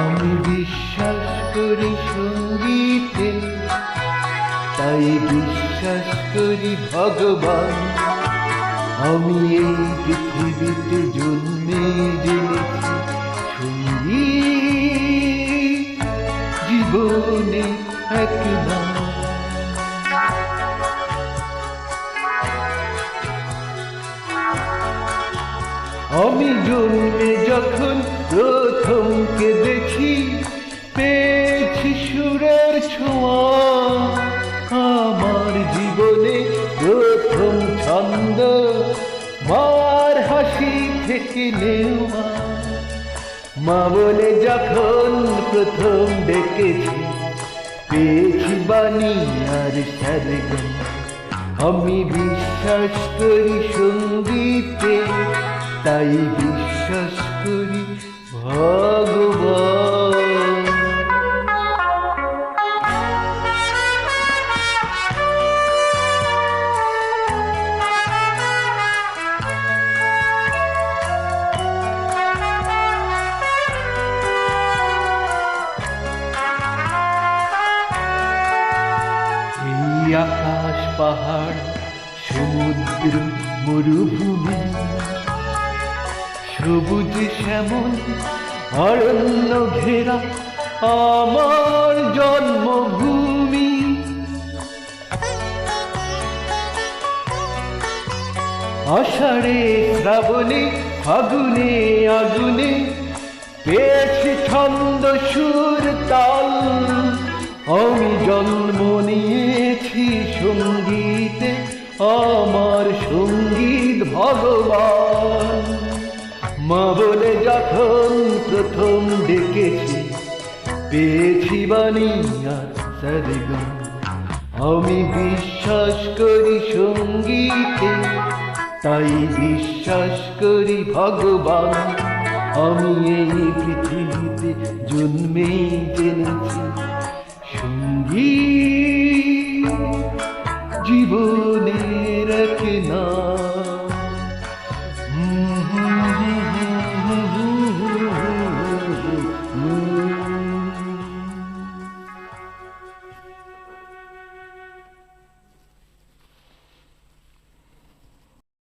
আমি বিশ্বাস করি সঙ্গীতে, তাই বিশ্বাস করি ভগবান। আমি এই পৃথিবীতে জন্মে জেনেছি সংগীত জীবনে এক আমি জন্মে যখন প্রথম দেখি পেয়েছি সুরের ছোঁয়া। আমার জীবনে প্রথম ছন্দ, মার হাসি থেকে নেওয়া। মা বলে, যখন প্রথম ডেকেছি, পেয়েছি বাণী আর সারগম আমি বিশ্বাস করি সঙ্গীতে তাই বিশ্বাস করি ভগবান। আকাশ পাহাড় সমুদ্র মরুভূমি সবুজ শ্যামল, অরণ্য ঘেরা, আমার জন্মভূমি। আষাঢ়ে শ্রাবণে, ফাগুনে, আগুনে, পেয়েছি ছন্দ সুর তাল। আমি জন্ম নিয়েছি সঙ্গীতে, আমার মা বলে, যখন প্রথম ডেকেছি, পেয়েছি বাণী আর আমি বিশ্বাস করি সঙ্গীতে, তাই বিশ্বাস করি ভগবান। আমি এই পৃথিবীতে জন্মে জেনেছি সংগীত। জীবন